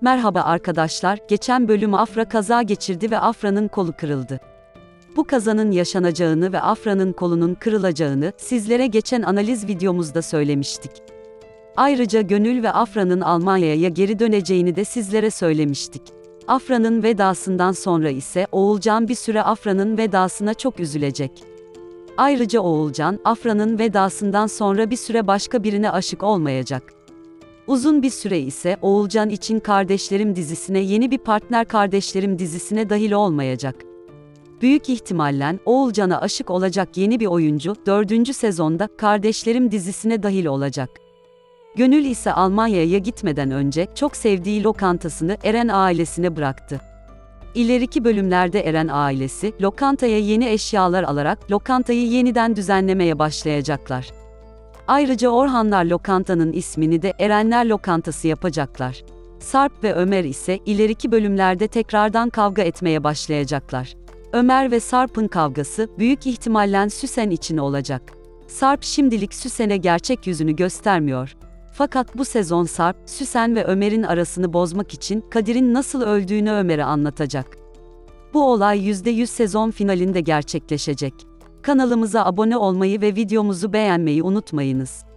Merhaba arkadaşlar, geçen bölüm Afra kaza geçirdi ve Afra'nın kolu kırıldı. Bu kazanın yaşanacağını ve Afra'nın kolunun kırılacağını sizlere geçen analiz videomuzda söylemiştik. Ayrıca Gönül ve Afra'nın Almanya'ya geri döneceğini de sizlere söylemiştik. Afra'nın vedasından sonra ise Oğulcan bir süre Afra'nın vedasına çok üzülecek. Ayrıca Oğulcan, Afra'nın vedasından sonra bir süre başka birine aşık olmayacak. Uzun bir süre ise Oğulcan için Kardeşlerim dizisine yeni bir partner Kardeşlerim dizisine dahil olmayacak. Büyük ihtimalle Oğulcan'a aşık olacak yeni bir oyuncu 4. sezonda Kardeşlerim dizisine dahil olacak. Gönül ise Almanya'ya gitmeden önce çok sevdiği lokantasını Eren ailesine bıraktı. İleriki bölümlerde Eren ailesi, lokantaya yeni eşyalar alarak lokantayı yeniden düzenlemeye başlayacaklar. Ayrıca Orhanlar lokantanın ismini de Erenler Lokantası yapacaklar. Sarp ve Ömer ise ileriki bölümlerde tekrardan kavga etmeye başlayacaklar. Ömer ve Sarp'ın kavgası büyük ihtimalle Süsen için olacak. Sarp şimdilik Süsen'e gerçek yüzünü göstermiyor. Fakat bu sezon Sarp, Süsen ve Ömer'in arasını bozmak için Kadir'in nasıl öldüğünü Ömer'e anlatacak. Bu olay %100 sezon finalinde gerçekleşecek. Kanalımıza abone olmayı ve videomuzu beğenmeyi unutmayınız.